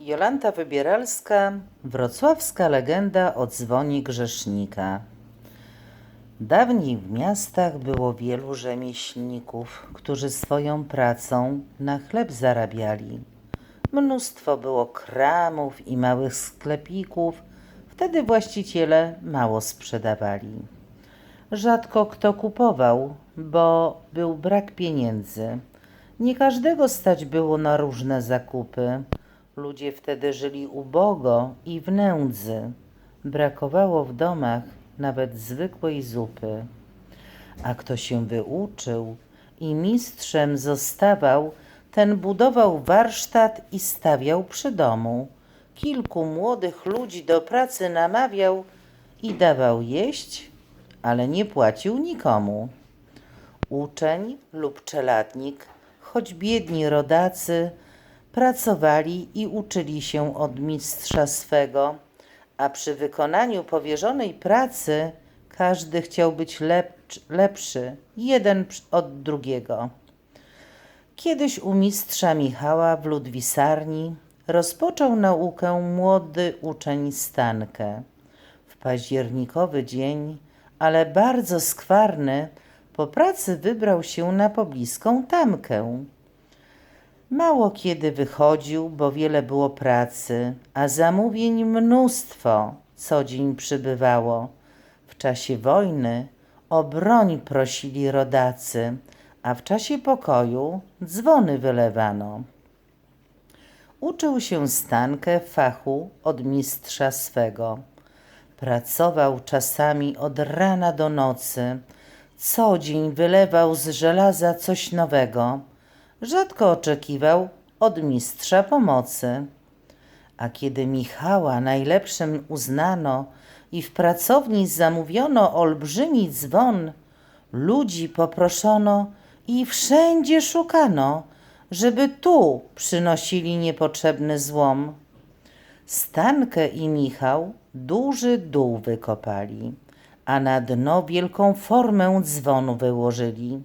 Jolanta Wybieralska, wrocławska legenda o dzwonie grzesznika. Dawniej w miastach było wielu rzemieślników, którzy swoją pracą na chleb zarabiali. Mnóstwo było kramów i małych sklepików, wtedy właściciele mało sprzedawali. Rzadko kto kupował, bo był brak pieniędzy. Nie każdego stać było na różne zakupy. Ludzie wtedy żyli ubogo i w nędzy. Brakowało w domach nawet zwykłej zupy. A kto się wyuczył i mistrzem zostawał, ten budował warsztat i stawiał przy domu. Kilku młodych ludzi do pracy namawiał i dawał jeść, ale nie płacił nikomu. Uczeń lub czeladnik, choć biedni rodacy, pracowali i uczyli się od mistrza swego, a przy wykonaniu powierzonej pracy każdy chciał być lepszy, jeden od drugiego. Kiedyś u mistrza Michała w Ludwisarni rozpoczął naukę młody uczeń Stankę. W październikowy dzień, ale bardzo skwarny, po pracy wybrał się na pobliską tamkę. Mało kiedy wychodził, bo wiele było pracy, a zamówień mnóstwo co dzień przybywało. W czasie wojny o broń prosili rodacy, a w czasie pokoju dzwony wylewano. Uczył się Stankę fachu od mistrza swego. Pracował czasami od rana do nocy. Co dzień wylewał z żelaza coś nowego. Rzadko oczekiwał od mistrza pomocy. A kiedy Michała najlepszym uznano i w pracowni zamówiono olbrzymi dzwon, ludzi poproszono i wszędzie szukano, żeby tu przynosili niepotrzebny złom. Stankę i Michał duży dół wykopali, a na dno wielką formę dzwonu wyłożyli.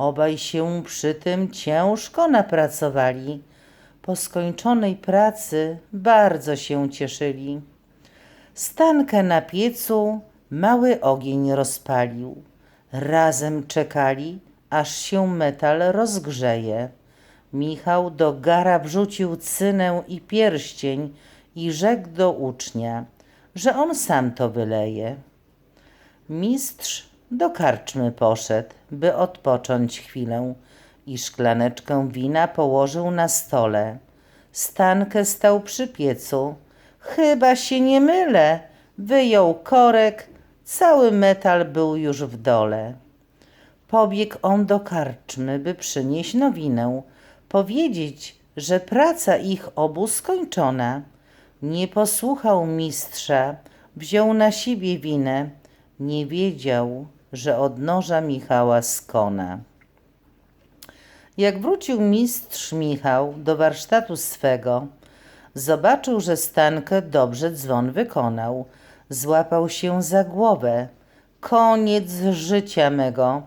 Obaj się przy tym ciężko napracowali. Po skończonej pracy bardzo się cieszyli. Stankę na piecu mały ogień rozpalił. Razem czekali, aż się metal rozgrzeje. Michał do gara wrzucił cynę i pierścień i rzekł do ucznia, że on sam to wyleje. Mistrz do karczmy poszedł, by odpocząć chwilę i szklaneczkę wina położył na stole. Stankę stał przy piecu. Chyba się nie mylę. Wyjął korek, cały metal był już w dole. Pobiegł on do karczmy, by przynieść nowinę, powiedzieć, że praca ich obu skończona. Nie posłuchał mistrza, wziął na siebie winę. Nie wiedział, że od noża Michała skona. Jak wrócił mistrz Michał do warsztatu swego, zobaczył, że Stankę dobrze dzwon wykonał. Złapał się za głowę. Koniec życia mego.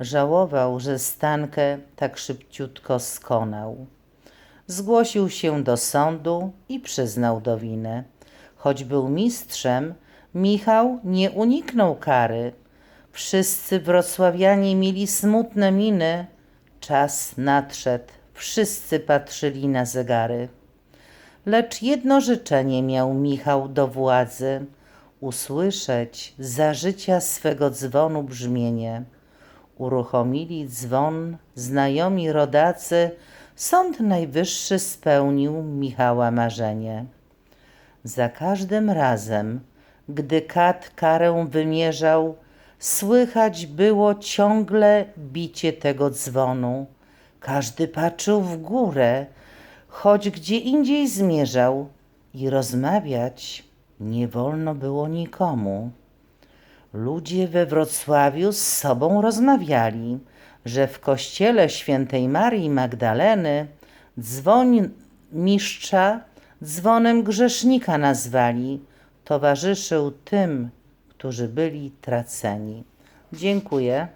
Żałował, że Stankę tak szybciutko skonał. Zgłosił się do sądu i przyznał do winy. Choć był mistrzem, Michał nie uniknął kary. Wszyscy wrocławianie mieli smutne miny. Czas nadszedł, wszyscy patrzyli na zegary. Lecz jedno życzenie miał Michał do władzy usłyszeć za życia swego dzwonu brzmienie. Uruchomili dzwon znajomi rodacy, Sąd Najwyższy spełnił Michała marzenie. Za każdym razem, gdy kat karę wymierzał, słychać było ciągle bicie tego dzwonu. Każdy patrzył w górę, choć gdzie indziej zmierzał i rozmawiać nie wolno było nikomu. Ludzie we Wrocławiu z sobą rozmawiali, że w kościele świętej Marii Magdaleny dzwoń mistrza dzwonem grzesznika nazwali. Towarzyszył tym, którzy byli traceni. Dziękuję.